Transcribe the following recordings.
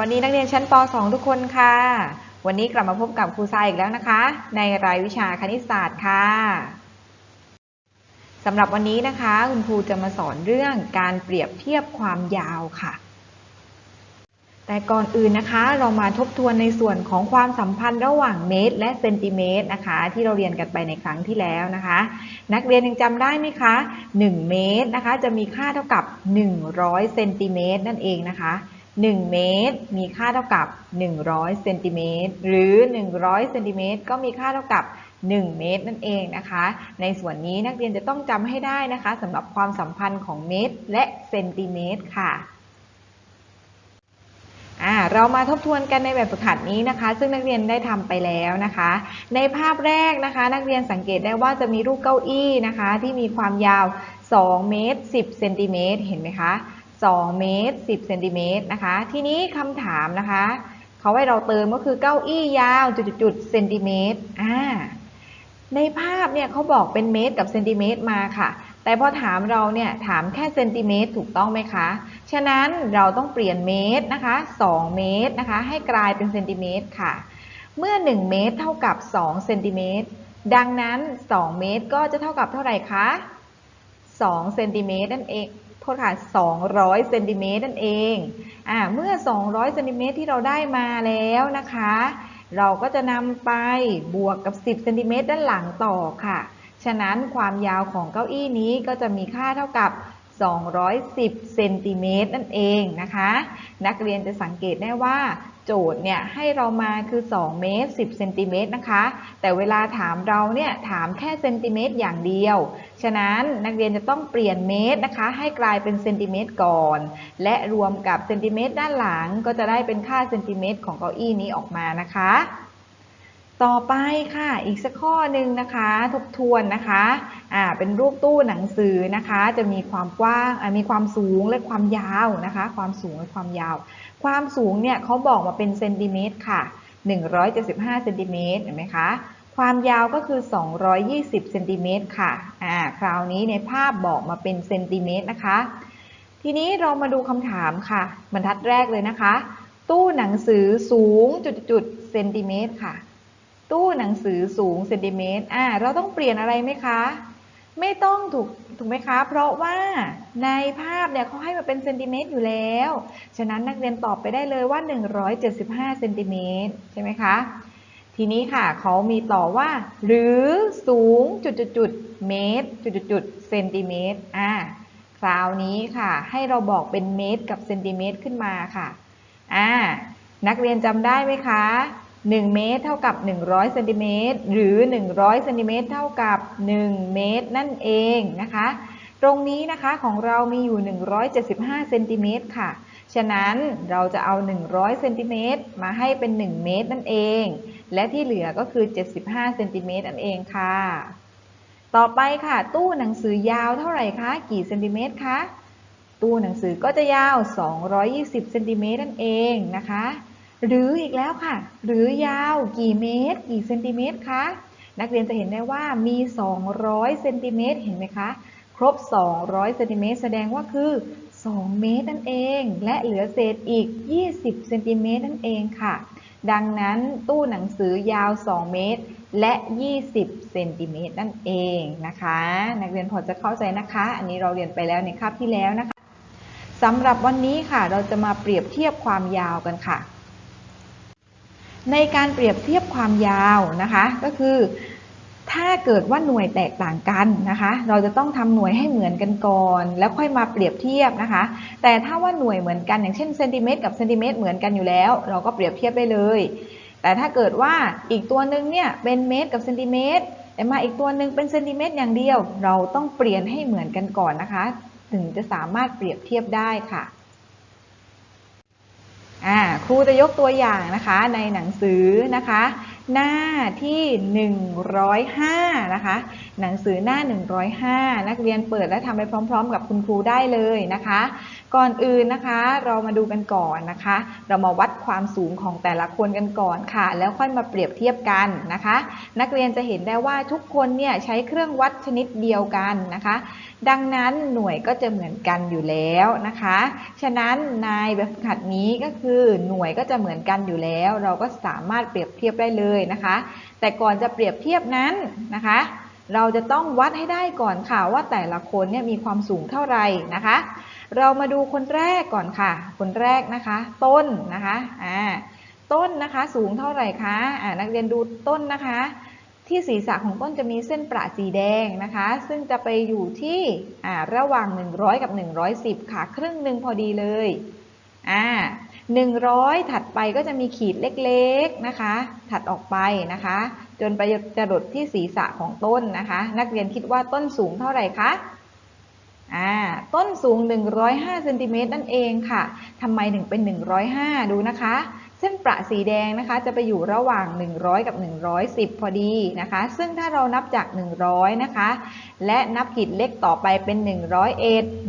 วัสดีนักเรียนชั้นป .2 ทุกคนค่ะ วันนี้กลับมาพบกับครูทรายอีกแล้วนะคะ ในรายวิชาคณิตศาสตร์ค่ะสำหรับวันนี้นะคะ คุณครูจะมาสอนเรื่องการเปรียบเทียบความยาวค่ะ แต่ก่อนอื่นนะคะ เรามาทบทวนในส่วนของความสัมพันธ์ระหว่างเมตร และเซนติเมตรนะคะ ที่เราเรียนกันไปในครั้งที่แล้วนะคะ นักเรียนยังจำได้ไหมคะ 1 เมตรนะคะ จะมีค่าเท่ากับ 100เซนติเมตรนั่นเองนะคะ 1 เมตร มีค่าเท่ากับ 100เซนติเมตรหรือ 100เซนติเมตรก็มีค่าเท่ากับ 1 เมตรนั่นเองนะคะ ในส่วนนี้นักเรียนจะต้องจำให้ได้นะคะสำหรับความสัมพันธ์ของเมตร และเซนติเมตรค่ะเรามาทบทวนกันในแบบฝึกหัดนี้นะคะ ซึ่งนักเรียนได้ทำไปแล้วนะคะ ในภาพแรกนะคะ นักเรียนสังเกตได้ว่าจะมีรูปเก้าอี้นะคะ ที่มีความยาว 2 เมตร 10 เซนติเมตรเห็นไหมคะ 2 เมตร 10 เซนติเมตรนะคะ ทีนี้คำถามนะคะ เขาให้เราเติมก็คือเก้าอี้ยาว จุดๆเซนติเมตรอ่าในภาพเนี่ยเขาบอกเป็นเมตรกับเซนติเมตรมาค่ะ แต่พอถามเราเนี่ยถามแค่เซนติเมตรถูกต้องไหมคะ ฉะนั้นเราต้องเปลี่ยนเมตรนะคะ 2 เมตรนะคะ ให้กลายเป็นเซนติเมตรค่ะ เมื่อ 1 เมตรเท่ากับ 2 เซนติเมตร ดังนั้น 2 เมตรก็จะเท่ากับเท่าไหร่คะ 2 เซนติเมตรนั่นเอง ทษค่ะ 200เซนติเมตรนั่นเองอ่าเมื่อ 200เซนติเมตรที่เราได้มาแล้วนะคะ เราก็จะนำไปบวกกับ 10เซนติเมตรด้านหลังต่อค่ะ ฉะนั้นความยาวของเก้าอี้นี้ก็จะมีค่าเท่ากับ 210เซนติเมตรนั่นเองนะคะ นักเรียนจะสังเกตได้ว่าโจทย์เนี่ยให้เรามาคือ 2 เมตร 10เซนติเมตรนะคะ แต่เวลาถามเราเนี่ยถามแค่เซนติเมตรอย่างเดียว ฉะนั้นนักเรียนจะต้องเปลี่ยนเมตรนะคะ ให้กลายเป็นเซนติเมตรก่อน และรวมกับเซนติเมตรด้านหลังก็จะได้เป็นค่าเซนติเมตรของเก้าอี้นี้ออกมานะคะ ต่อไปค่ะ อีกสักข้อหนึ่งนะคะ ทบทวนนะคะอ่าเป็นรูปตู้หนังสือนะคะ จะมีความกว้างมีความสูงและความยาวนะคะ ความสูงและความยาว ความสูงเนี่ยเขาบอกมาเป็นเซนติเมตรค่ะ 175เซนติเมตรเห็นไหมคะความยาวก็คือ 220เซนติเมตรค่ะอ่าคราวนี้ในภาพบอกมาเป็นเซนติเมตรนะคะ ทีนี้เรามาดูคำถามค่ะ บรรทัดแรกเลยนะคะ ตู้หนังสือสูงจุดๆเซนติเมตรค่ะ ตู้หนังสือสูงเซนติเมตร อ่า เราต้องเปลี่ยนอะไรไหมคะ ไม่ต้องถูกถูกไหมคะ เพราะว่าในภาพเนี่ยเขาให้มาเป็นเซนติเมตรอยู่แล้ว ฉะนั้นนักเรียนตอบไปได้เลยว่า 175เซนติเมตรใช่ไหมคะ ทีนี้ค่ะเขามีต่อว่า หรือสูงจุดๆเมตรจุดๆเซนติเมตร อ่า คราวนี้ค่ะ ให้เราบอกเป็นเมตรกับเซนติเมตรขึ้นมาค่ะ อ่า นักเรียนจำได้ไหมคะ 1 เมตรเท่ากับ 100เซนติเมตรหรือ 100เซนติเมตรเท่ากับ 1 เมตรนั่นเองนะคะ ตรงนี้นะคะของเรามีอยู่ 175เซนติเมตรค่ะ ฉะนั้นเราจะเอา 100เซนติเมตรมาให้เป็น 1 เมตรนั่นเอง และที่เหลือก็คือ 75เซนติเมตรนั่นเองค่ะ ต่อไปค่ะ ตู้หนังสือยาวเท่าไหร่คะ กี่เซนติเมตรคะ ตู้หนังสือก็จะยาว 220เซนติเมตรนั่นเองนะคะ หรืออีกแล้วค่ะ หรือยาวกี่เมตร กี่เซนติเมตรคะนักเรียนจะเห็นได้ว่ามี 200เซนติเมตรเห็นไหมคะครบ 200เซนติเมตรแสดงว่าคือ 2 เมตรนั่นเอง และเหลือเศษอีก 20เซนติเมตรนั่นเองค่ะ ดังนั้นตู้หนังสือยาว 2 เมตร และ 20เซนติเมตรนั่นเองนะคะ นักเรียนพอจะเข้าใจนะคะ อันนี้เราเรียนไปแล้วในคาบที่แล้วนะคะสำหรับวันนี้ค่ะ เราจะมาเปรียบเทียบความยาวกันค่ะ ในการเปรียบเทียบความยาวนะคะ ก็คือถ้าเกิดว่าหน่วยแตกต่างกันนะคะ เราจะต้องทำหน่วยให้เหมือนกันก่อน แล้วค่อยมาเปรียบเทียบนะคะ แต่ถ้าว่าหน่วยเหมือนกันอย่างเช่นเซนติเมตรกับเซนติเมตรเหมือนกันอยู่แล้ว เราก็เปรียบเทียบได้เลย แต่ถ้าเกิดว่าอีกตัวหนึ่งเนี่ยเป็นเมตรกับเซนติเมตรแต่มาอีกตัวหนึ่งเป็นเซนติเมตรอย่างเดียว เราต้องเปลี่ยนให้เหมือนกันก่อนนะคะ ถึงจะสามารถเปรียบเทียบได้ค่ะ อ่าครูจะยกตัวอย่างนะคะในหนังสือนะคะ หน้าที่ 105 นะคะ หนังสือหน้า 105 นักเรียนเปิดและทำไปพร้อม ๆ กับคุณครูได้เลยนะคะก่อนอื่นนะคะ เรามาดูกันก่อนนะคะ เรามาวัดความสูงของแต่ละคนกันก่อนค่ะ แล้วค่อยมาเปรียบเทียบกันนะคะ นักเรียนจะเห็นได้ว่าทุกคนเนี่ยใช้เครื่องวัดชนิดเดียวกันนะคะ ดังนั้นหน่วยก็จะเหมือนกันอยู่แล้วนะคะ ฉะนั้นในแบบฝึกหัดนี้ก็คือหน่วยก็จะเหมือนกันอยู่แล้ว เราก็สามารถเปรียบเทียบได้เลยนะคะ แต่ก่อนจะเปรียบเทียบนั้นนะคะเราจะต้องวัดให้ได้ก่อนค่ะว่าแต่ละคนเนี่ยมีความสูงเท่าไหร่นะคะ เรามาดูคนแรกก่อนค่ะ คนแรกนะคะ ต้นนะคะอ่าต้นนะคะสูงเท่าไหร่คะอ่านักเรียนดูต้นนะคะ ที่ศีรษะของต้นจะมีเส้นประสีแดงนะคะ ซึ่งจะไปอยู่ที่อ่าระหว่าง 100 กับ 110 ค่ะ ครึ่งหนึ่งพอดีเลยอ่า100 ถัดไปก็จะมีขีดเล็กๆนะคะ ถัดออกไปนะคะ จนไปจรดที่ศีรษะของต้นนะคะ นักเรียนคิดว่าต้นสูงเท่าไหร่คะ อ่าต้นสูง 105เซนติเมตรนั่นเองค่ะทำไมถึงเป็น 105 ดูนะคะ เส้นประสีแดงนะคะ จะไปอยู่ระหว่าง 100 กับ 110 พอดีนะคะ ซึ่งถ้าเรานับจาก 100 นะคะ และนับขีดเล็กต่อไปเป็น 101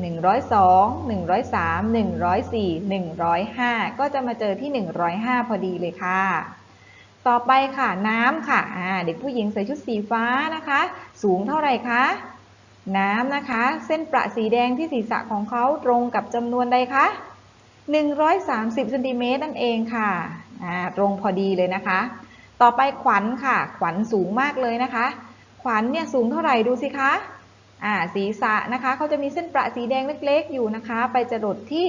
102 103 104 105 ก็จะมาเจอที่ 105 พอดีเลยค่ะต่อไปค่ะน้ำค่ะเด็กผู้หญิงใส่ชุดสีฟ้านะคะ สูงเท่าไหร่คะ น้ำนะคะ เส้นประสีแดงที่ศีรษะของเขาตรงกับจำนวนใดคะ130เซนติเมตรนั่นเองค่ะตรงพอดีเลยนะคะ ต่อไปขวัญค่ะ ขวัญสูงมากเลยนะคะ ขวัญเนี่ยสูงเท่าไหร่ดูสิคะอ่าศีรษะนะคะเขาจะมีเส้นประสีแดงเล็กๆ อยู่นะคะ ไปจรดที่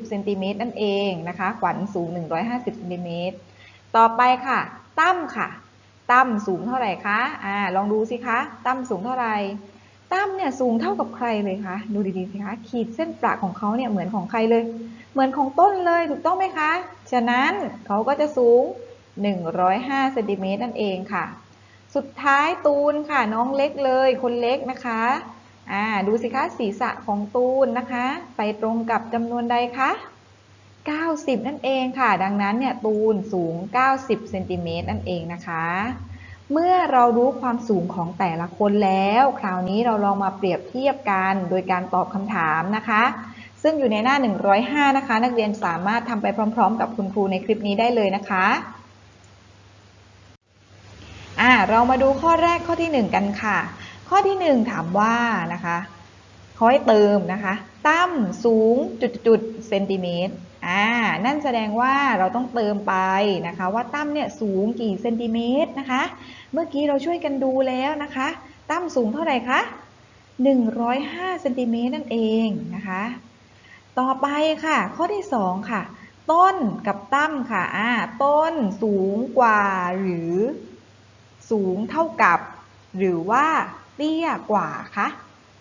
150เซนติเมตรนั่นเองนะคะ ขวัญสูง 150เซนติเมตรต่อไปค่ะ ตั้มค่ะ ตั้มสูงเท่าไหร่คะอ่าลองดูสิคะ ตั้มสูงเท่าไหร่ตั้มเนี่ยสูงเท่ากับใครเลยคะ ดูดีๆสิคะ ขีดเส้นประของเขาเนี่ยเหมือนของใครเลย เหมือนของต้นเลยถูกต้องไหมคะ ฉะนั้นเขาก็จะสูง 105เซนติเมตรนั่นเองค่ะ สุดท้ายตูนค่ะน้องเล็กเลย คนเล็กนะคะอ่าดูสิคะศีรษะของตูนนะคะ ไปตรงกับจำนวนใดคะ 90 นั่นเองค่ะ ดังนั้นเนี่ยตูนสูง 90เซนติเมตรนั่นเองนะคะ เมื่อเรารู้ความสูงของแต่ละคนแล้ว คราวนี้เราลองมาเปรียบเทียบกันโดยการตอบคำถามนะคะ ซึ่งอยู่ในหน้า 105 นะคะ นักเรียนสามารถทำไปพร้อม ๆ กับคุณครูในคลิปนี้ได้เลยนะคะอ่าเรามาดูข้อแรกข้อที่ 1 กันค่ะ ข้อที่ 1 ถามว่านะคะเขาให้เติมนะคะตั้มสูงจุดๆเซนติเมตร อ่า นั่นแสดงว่าเราต้องเติมไปนะคะ ว่าตั้มเนี่ยสูงกี่เซนติเมตรนะคะ เมื่อกี้เราช่วยกันดูแล้วนะคะ ตั้มสูงเท่าไหร่คะ 105เซนติเมตรนั่นเองนะคะ ต่อไปค่ะ ข้อที่ 2 ค่ะ ต้นกับตั้มค่ะ อ่า ต้นสูงกว่าหรือ สูงเท่ากับ หรือว่าเตี้ยกว่าคะ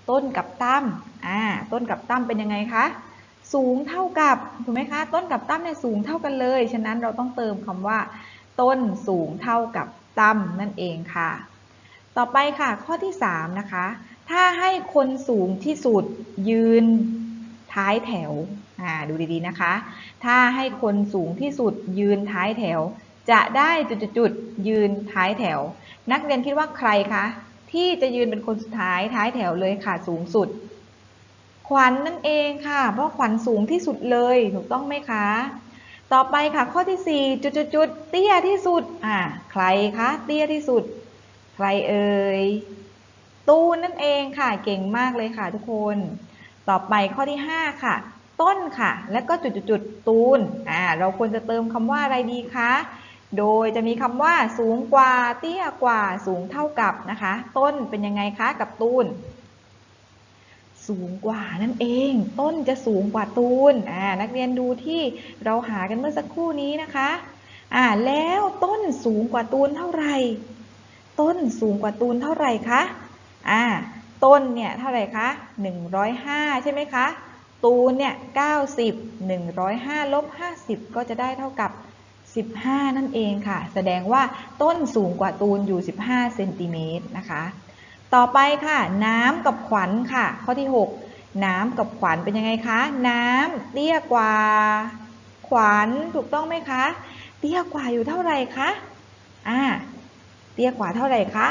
ต้นกับตั้ม อ่า ต้นกับตั้มเป็นยังไงคะ สูงเท่ากับถูกไหมคะ ต้นกับตั้มเนี่ยสูงเท่ากันเลย ฉะนั้นเราต้องเติมคำว่า ต้นสูงเท่ากับตั้มนั่นเองค่ะ ต่อไปค่ะข้อที่ 3 นะคะ ถ้าให้คนสูงที่สุดยืนท้ายแถวอ่าดูดีๆนะคะ ถ้าให้คนสูงที่สุดยืนท้ายแถว จะได้จุดๆยืนท้ายแถว นักเรียนคิดว่าใครคะที่จะยืนเป็นคนสุดท้ายท้ายแถวเลยค่ะสูงสุด ขวัญนนั่นเองค่ะ เพราะขวัญสูงที่สุดเลยถูกต้องไหมคะ ต่อไปค่ะข้อที่ 4 จุดๆเตี้ยที่สุดอ่าใครคะเตี้ยที่สุด ใครเอ่ยตูนนั่นเองค่ะเก่งมากเลยค่ะทุกคน ต่อไปข้อที่ 5 ค่ะ ต้นค่ะ แล้วก็จุดๆตูนอ่าเราควรจะเติมคำว่าอะไรดีคะโดยจะมีคำว่าสูงกว่า เตี้ยกว่า สูงเท่ากับนะคะ ต้นเป็นยังไงคะกับตูน สูงกว่านั่นเอง ต้นจะสูงกว่าตูนอ่านักเรียนดูที่เราหากันเมื่อสักครู่นี้นะคะอ่าแล้วต้นสูงกว่าตูนเท่าไหร่ ต้นสูงกว่าตูนเท่าไหร่คะอ่าต้นเนี่ยเท่าไหร่คะ105 ใช่ไหมคะ ตูนเนี่ย90 105ลบ50 ก็จะได้เท่ากับ 15 นั่นเองค่ะ แสดงว่าต้นสูงกว่าตูนอยู่ 15 เซนติเมตรนะคะ ต่อไปค่ะ น้ำกับขวัญค่ะ ข้อที่ 6 น้ำกับขวัญเป็นยังไงคะ น้ำเตี้ยกว่า ขวัญถูกต้องไหมคะ เตี้ยกว่าอยู่เท่าไหร่คะอ่าเตี้ยกว่าเท่าไหร่คะ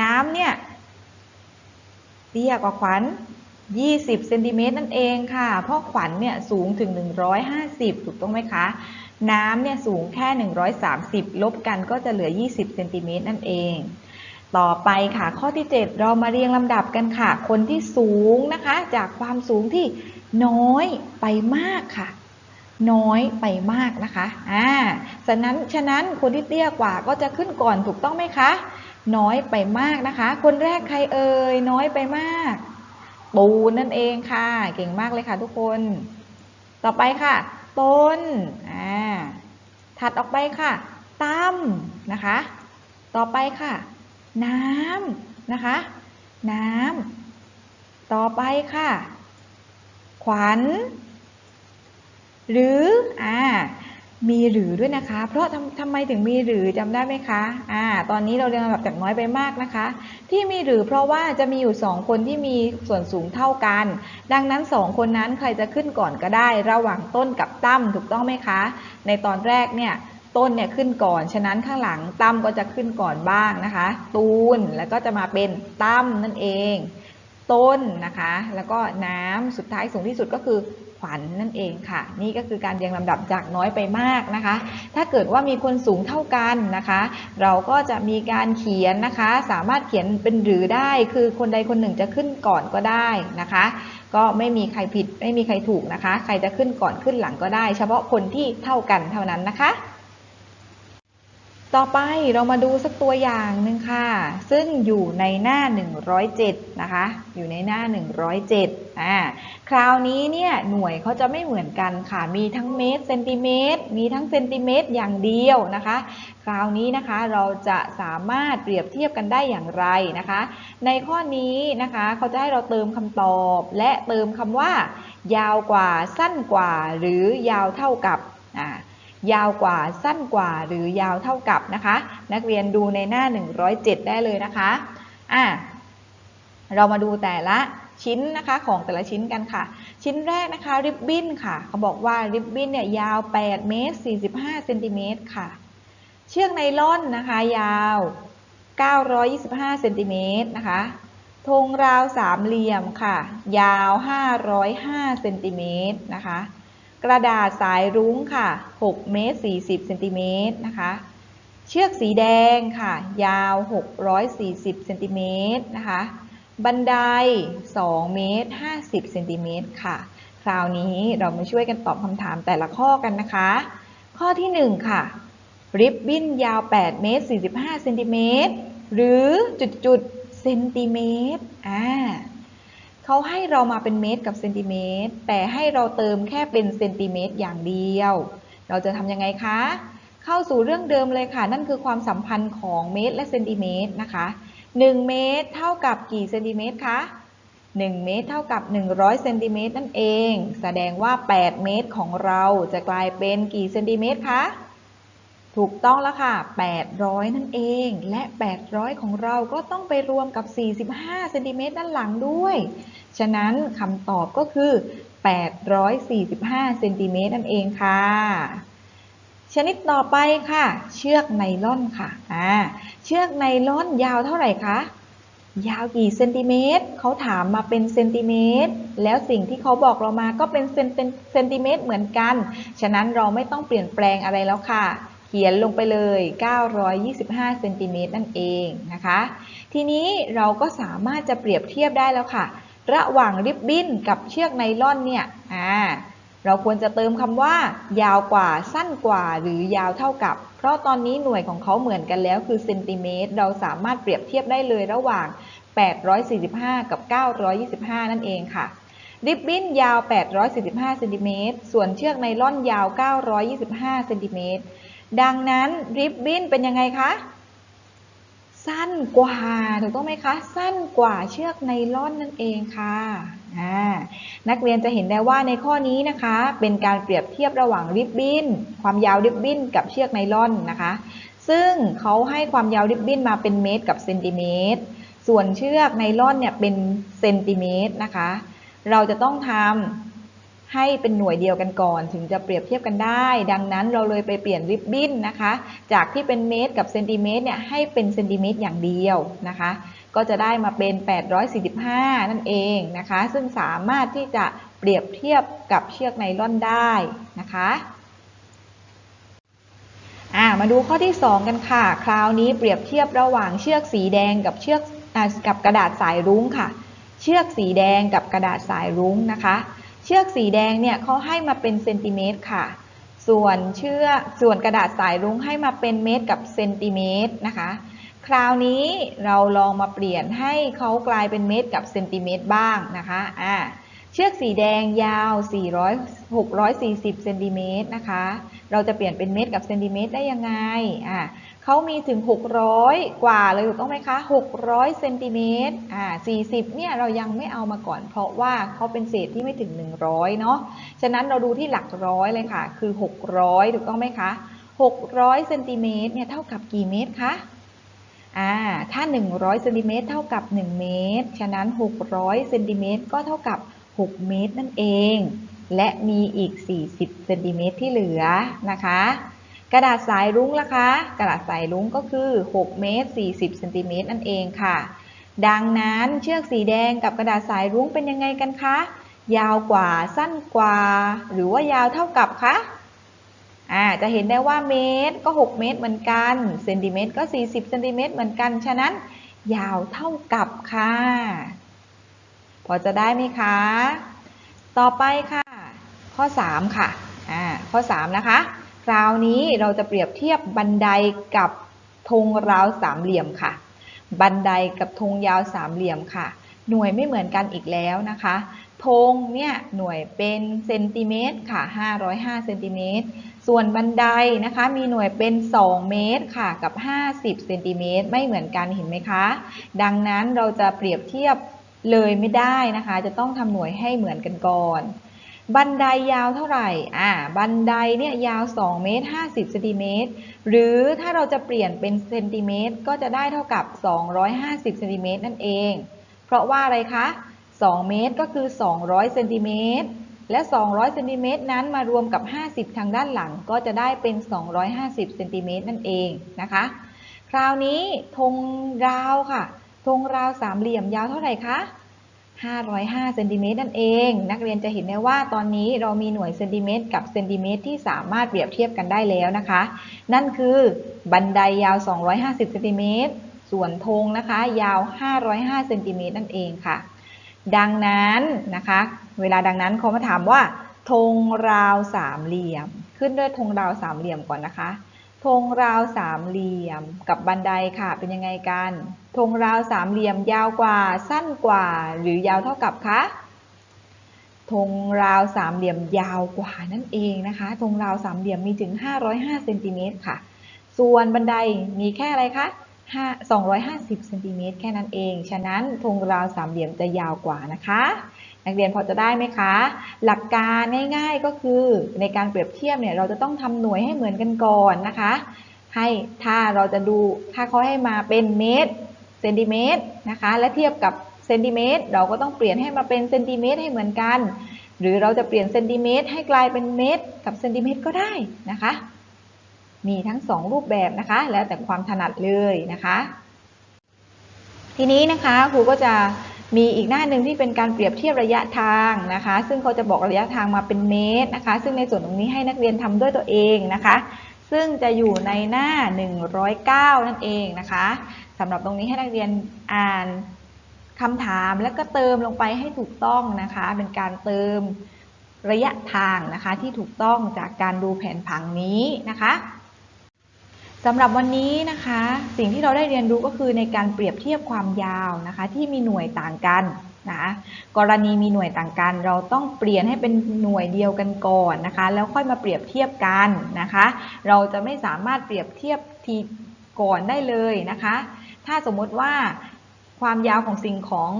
น้ำเนี่ยเตี้ยกว่าขวัญ 20 เซนติเมตรนั่นเองค่ะ เพราะขวัญเนี่ยสูงถึง 150 ถูกต้องไหมคะ น้ำเนี่ยสูงแค่ 130 ลบกันก็จะเหลือ 20 เซนติเมตรนั่นเอง ต่อไปค่ะ ข้อที่ 7 เรามาเรียงลำดับกันค่ะ คนที่สูงนะคะ จากความสูงที่น้อยไปมากค่ะ น้อยไปมากนะคะอ่าฉะนั้นฉะนั้นคนที่เตี้ยกว่าก็จะขึ้นก่อนถูกต้องไหมคะ น้อยไปมากนะคะ คนแรกใครเอ่ยน้อยไปมาก ปูนนั่นเองค่ะ เก่งมากเลยค่ะทุกคน ต่อไปค่ะ ต้นอ่าถัดออกไปค่ะตั้มนะคะ ต่อไปค่ะ น้ำนะคะ น้ำต่อไปค่ะ ขวัญ หรืออ่ามีหรือด้วยนะคะ เพราะทำทำไมถึงมีหรือจำได้ไหมคะ อ่า ตอนนี้เราเรียนลำดับจากน้อยไปมากนะคะ ที่มีหรือเพราะว่าจะมีอยู่สองคนที่มีส่วนสูงเท่ากัน ดังนั้นสองคนนั้นใครจะขึ้นก่อนก็ได้ ระหว่างต้นกับตั้มถูกต้องไหมคะ ในตอนแรกเนี่ย ต้นเนี่ยขึ้นก่อน ฉะนั้นข้างหลังตั้มก็จะขึ้นก่อนบ้างนะคะ ตูนแล้วก็จะมาเป็นตั้มนั่นเอง ต้นนะคะ แล้วก็น้ำสุดท้ายสูงที่สุดก็คือขวัญนนั่นเองค่ะ นี่ก็คือการเรียงลำดับจากน้อยไปมากนะคะ ถ้าเกิดว่ามีคนสูงเท่ากันนะคะ เราก็จะมีการเขียนนะคะ สามารถเขียนเป็นหรือได้ คือคนใดคนหนึ่งจะขึ้นก่อนก็ได้นะคะ ก็ไม่มีใครผิดไม่มีใครถูกนะคะ ใครจะขึ้นก่อนขึ้นหลังก็ได้ เฉพาะคนที่เท่ากันเท่านั้นนะคะ ต่อไปเรามาดูสักตัวอย่างหนึ่งค่ะ ซึ่งอยู่ในหน้า 107 นะคะ อยู่ในหน้า 107อ่าคราวนี้เนี่ยหน่วยเขาจะไม่เหมือนกันค่ะ มีทั้งเมตรเซนติเมตร มีทั้งเซนติเมตรอย่างเดียวนะคะ คราวนี้นะคะเราจะสามารถเปรียบเทียบกันได้อย่างไรนะคะ ในข้อนี้นะคะเขาจะให้เราเติมคำตอบ และเติมคำว่า ยาวกว่าสั้นกว่า หรือยาวเท่ากับอ่า ยาวกว่าสั้นกว่าหรือยาวเท่ากับนะคะ นักเรียนดูในหน้า 107 ได้เลยนะคะอะเรามาดูแต่ละชิ้นนะคะของแต่ละชิ้นกันค่ะ ชิ้นแรกนะคะริบบิ้นค่ะ เขาบอกว่าริบบิ้นเนี่ยยาว 8 เมตร 45 เซนติเมตรค่ะ เชือกไนล่อนนะคะ ยาว 925 เซนติเมตรนะคะธงราวสามเหลี่ยมค่ะ ยาว 505 เซนติเมตรนะคะ กระดาษสายรุ้งค่ะ 6 เมตร 40 เซนติเมตรนะคะ เชือกสีแดงค่ะ ยาว 640 เซนติเมตรนะคะ บันได 2 เมตร 50 เซนติเมตรค่ะ คราวนี้เรามาช่วยกันตอบคำถามแต่ละข้อกันนะคะ ข้อที่ 1 ค่ะ ริบบิ้นยาว 8 เมตร 45 เซนติเมตร หรือจุดจุดเซนติเมตร อ่า เขาให้เรามาเป็นเมตรกับเซนติเมตร แต่ให้เราเติมแค่เป็นเซนติเมตรอย่างเดียว เราจะทำยังไงคะ เข้าสู่เรื่องเดิมเลยค่ะ นั่นคือความสัมพันธ์ของเมตรและเซนติเมตรนะคะ 1 เมตรเท่ากับกี่เซนติเมตรคะ 1 เมตรเท่ากับ 100เซนติเมตรนั่นเอง แสดงว่า 8 เมตรของเราจะกลายเป็นกี่เซนติเมตรคะ ถูกต้องแล้วค่ะ 800 นั่นเอง และ 800 ของเราก็ต้องไปรวมกับ 45 เซนติเมตรด้านหลังด้วย ฉะนั้นคำตอบก็คือ 845 เซนติเมตรนั่นเองค่ะ ชนิดต่อไปค่ะ เชือกไนล่อนค่ะอ่าเชือกไนล่อนยาวเท่าไหร่คะ ยาวกี่เซนติเมตร เขาถามมาเป็นเซนติเมตร แล้วสิ่งที่เขาบอกเรามาก็เป็นเซนติเมตรเหมือนกัน ฉะนั้นเราไม่ต้องเปลี่ยนแปลงอะไรแล้วค่ะ ขียนลงไปเลย 925 เซนติเมตรนั่นเองนะคะ ทีนี้เราก็สามารถจะเปรียบเทียบได้แล้วค่ะ ระหว่างริบบิ้นกับเชือกไนล่อนเนี่ย อ่า เราควรจะเติมคำว่า ยาวกว่า สั้นกว่า หรือยาวเท่ากับ เพราะตอนนี้หน่วยของเขาเหมือนกันแล้วคือเซนติเมตร เราสามารถเปรียบเทียบได้เลยระหว่าง 845 กับ 925 นั่นเองค่ะริบบิ้นยาว 845 เซนติเมตร ส่วนเชือกไนล่อนยาว 925 เซนติเมตร ดังนั้นริบบิ้นเป็นยังไงคะ สั้นกว่าถูกต้องไหมคะ สั้นกว่าเชือกไนล่อนนั่นเองค่ะนักเรียนจะเห็นได้ว่าในข้อนี้นะคะ เป็นการเปรียบเทียบระหว่างริบบิ้นความยาวริบบิ้นกับเชือกไนล่อนนะคะ ซึ่งเขาให้ความยาวริบบิ้นมาเป็นเมตรกับเซนติเมตร ส่วนเชือกไนล่อนเนี่ยเป็นเซนติเมตรนะคะ เราจะต้องทำ ให้เป็นหน่วยเดียวกันก่อน ถึงจะเปรียบเทียบกันได้ ดังนั้นเราเลยไปเปลี่ยนริบบิ้นนะคะ จากที่เป็นเมตรกับเซนติเมตรเนี่ยให้เป็นเซนติเมตรอย่างเดียวนะคะ ก็จะได้มาเป็น 845 นั่นเองนะคะ ซึ่งสามารถที่จะเปรียบเทียบกับเชือกไนล่อนได้นะคะอ่ามาดูข้อที่ 2 กันค่ะ คราวนี้เปรียบเทียบระหว่างเชือกสีแดงกับเชือกกับกระดาษสายรุ้งค่ะ เชือกสีแดงกับกระดาษสายรุ้งนะคะ เชือกสีแดงเนี่ยเขาให้มาเป็นเซนติเมตรค่ะ ส่วนเชือกส่วนกระดาษสายรุ้งให้มาเป็นเมตรกับเซนติเมตรนะคะ คราวนี้เราลองมาเปลี่ยนให้เขากลายเป็นเมตรกับเซนติเมตรบ้างนะคะอ่า เชือกสีแดงยาว 400 640 เซนติเมตรนะคะ เราจะเปลี่ยนเป็นเมตรกับเซนติเมตรได้ยังไง อ่าเขามีถึง 600 กว่าเลยถูกต้องไหมคะ 600 เซนติเมตรอ่า 40 เนี่ยเรายังไม่เอามาก่อน เพราะว่าเขาเป็นเศษที่ไม่ถึง 100 เนาะ ฉะนั้นเราดูที่หลักร้อยเลยค่ะ คือ 600 ถูกต้องไหมคะ 600 เซนติเมตรเนี่ยเท่ากับกี่เมตรคะอ่าถ้า 100 เซนติเมตรเท่ากับ 1 เมตร ฉะนั้น 600 เซนติเมตรก็เท่ากับ 6 เมตรนั่นเอง และมีอีก 40เซนติเมตรที่เหลือนะคะ กระดาษสายรุ้งล่ะคะ กระดาษสายรุ้งก็คือ 6 เมตร 40เซนติเมตรนั่นเองค่ะ ดังนั้นเชือกสีแดงกับกระดาษสายรุ้งเป็นยังไงกันคะ ยาวกว่าสั้นกว่า หรือว่ายาวเท่ากับคะอ่าจะเห็นได้ว่าเมตรก็ 6 เมตรเหมือนกันเซนติเมตรก็ 40เซนติเมตรเหมือนกัน ฉะนั้นยาวเท่ากับค่ะ พอจะได้ไหมคะ ต่อไปค่ะ ข้อ 3 ค่ะอ่าข้อ 3 นะคะ คราวนี้เราจะเปรียบเทียบบันไดกับธงราวสามเหลี่ยมค่ะ บันไดกับธงยาวสามเหลี่ยมค่ะ หน่วยไม่เหมือนกันอีกแล้วนะคะธงเนี่ยหน่วยเป็นเซนติเมตรค่ะ 505เซนติเมตร ส่วนบันไดนะคะมีหน่วยเป็น 2 เมตรค่ะกับ 50เซนติเมตรไม่เหมือนกันเห็นไหมคะ ดังนั้นเราจะเปรียบเทียบ เลยไม่ได้นะคะ จะต้องทำหน่วยให้เหมือนกันก่อน บันไดยาวเท่าไหร่ อ่า บันไดเนี่ยยาว2เมตร50เซนติเมตร หรือถ้าเราจะเปลี่ยนเป็นเซนติเมตรก็จะได้เท่ากับ 250เซนติเมตรนั่นเอง เพราะว่าอะไรคะ 2 เมตรก็คือ 200เซนติเมตรและ 200เซนติเมตรนั้นมารวมกับ 50 ทางด้านหลังก็จะได้เป็น 250เซนติเมตรนั่นเองนะคะ คราวนี้ธงราวค่ะ ธงราวสามเหลี่ยมยาวเท่าไหร่คะ 505เซนติเมตรนั่นเอง นักเรียนจะเห็นได้ว่าตอนนี้เรามีหน่วยเซนติเมตรกับเซนติเมตรที่สามารถเปรียบเทียบกันได้แล้วนะคะ นั่นคือบันไดยาว 250เซนติเมตรส่วนธงนะคะ ยาว 505เซนติเมตรนั่นเองค่ะ ดังนั้นนะคะ เวลาดังนั้นเขามาถามว่าธงราวสามเหลี่ยม ขึ้นด้วยธงราวสามเหลี่ยมก่อนนะคะธงราวสามเหลี่ยมกับบันไดค่ะเป็นยังไงกัน ธงราวสามเหลี่ยมยาวกว่า สั้นกว่า หรือยาวเท่ากับคะธงราวสามเหลี่ยมยาวกว่านั่นเองนะคะธงราวสามเหลี่ยมมีถึง 505เซนติเมตรค่ะ ส่วนบันไดมีแค่อะไรคะ250เซนติเมตรแค่นั้นเอง ฉะนั้นธงราวสามเหลี่ยมจะยาวกว่านะคะ นักเรียนพอจะได้ไหมคะ หลักการง่ายๆก็คือในการเปรียบเทียบเนี่ยเราจะต้องทำหน่วยให้เหมือนกันก่อนนะคะ ให้ถ้าเราจะดูถ้าเขาให้มาเป็นเมตร เซนติเมตรนะคะและเทียบกับเซนติเมตรเราก็ต้องเปลี่ยนให้มาเป็นเซนติเมตรให้เหมือนกัน หรือเราจะเปลี่ยนเซนติเมตรให้กลายเป็นเมตรกับเซนติเมตรก็ได้นะคะ มีทั้งสองรูปแบบนะคะ แล้วแต่ความถนัดเลยนะคะ ทีนี้นะคะครูก็จะมีอีกหน้าหนึ่งที่เป็นการเปรียบเทียบระยะทางนะคะ ซึ่งเขาจะบอกระยะทางมาเป็นเมตรนะคะ ซึ่งในส่วนตรงนี้ให้นักเรียนทำด้วยตัวเองนะคะ ซึ่งจะอยู่ในหน้า 109 นั่นเองนะคะสำหรับตรงนี้ให้นักเรียนอ่านคำถามแล้วก็เติมลงไปให้ถูกต้องนะคะ เป็นการเติมระยะทางนะคะ ที่ถูกต้องจากการดูแผนผังนี้นะคะสำหรับวันนี้นะคะ สิ่งที่เราได้เรียนรู้ก็คือในการเปรียบเทียบความยาวนะคะ ที่มีหน่วยต่างกัน นะกรณีมีหน่วยต่างกัน เราต้องเปลี่ยนให้เป็นหน่วยเดียวกันก่อนนะคะ แล้วค่อยมาเปรียบเทียบกันนะคะ เราจะไม่สามารถเปรียบเทียบทีก่อนได้เลยนะคะ ถ้าสมมติว่าความยาวของสิ่งของ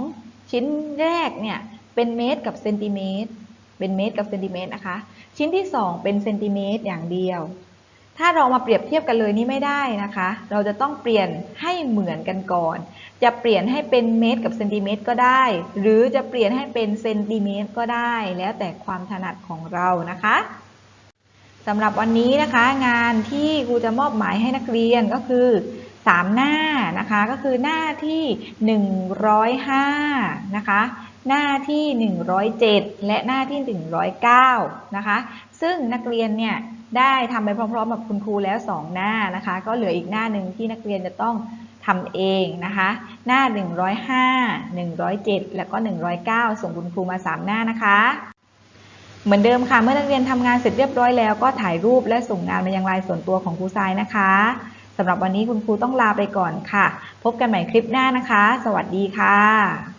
ชิ้นแรกเนี่ยเป็นเมตรกับเซนติเมตรเป็นเมตรกับเซนติเมตรนะคะ ชิ้นที่ 2 เป็นเซนติเมตรอย่างเดียว ถ้าเรามาเปรียบเทียบกันเลยนี่ไม่ได้นะคะ เราจะต้องเปลี่ยนให้เหมือนกันก่อน จะเปลี่ยนให้เป็นเมตรกับเซนติเมตรก็ได้ หรือจะเปลี่ยนให้เป็นเซนติเมตรก็ได้ แล้วแต่ความถนัดของเรานะคะสำหรับวันนี้นะคะงานที่ครูจะมอบหมายให้นักเรียนก็คือ 3 หน้านะคะ ก็คือหน้าที่ 105 นะคะ หน้าที่ 107 และหน้าที่ 109 นะคะ ซึ่งนักเรียนเนี่ย ได้ทำไปพร้อมๆกับคุณครูแล้ว 2 หน้านะคะ ก็เหลืออีกหน้าหนึ่งที่นักเรียนจะต้องทำเองนะคะ หน้า 105 107 แล้วก็ 109 ส่งคุณครูมา 3 หน้านะคะ เหมือนเดิมค่ะ เมื่อนักเรียนทำงานเสร็จเรียบร้อยแล้วก็ถ่ายรูปและส่งงานมายังไลน์ส่วนตัวของครูทรายนะคะสำหรับวันนี้คุณครูต้องลาไปก่อนค่ะ พบกันใหม่คลิปหน้านะคะ สวัสดีค่ะ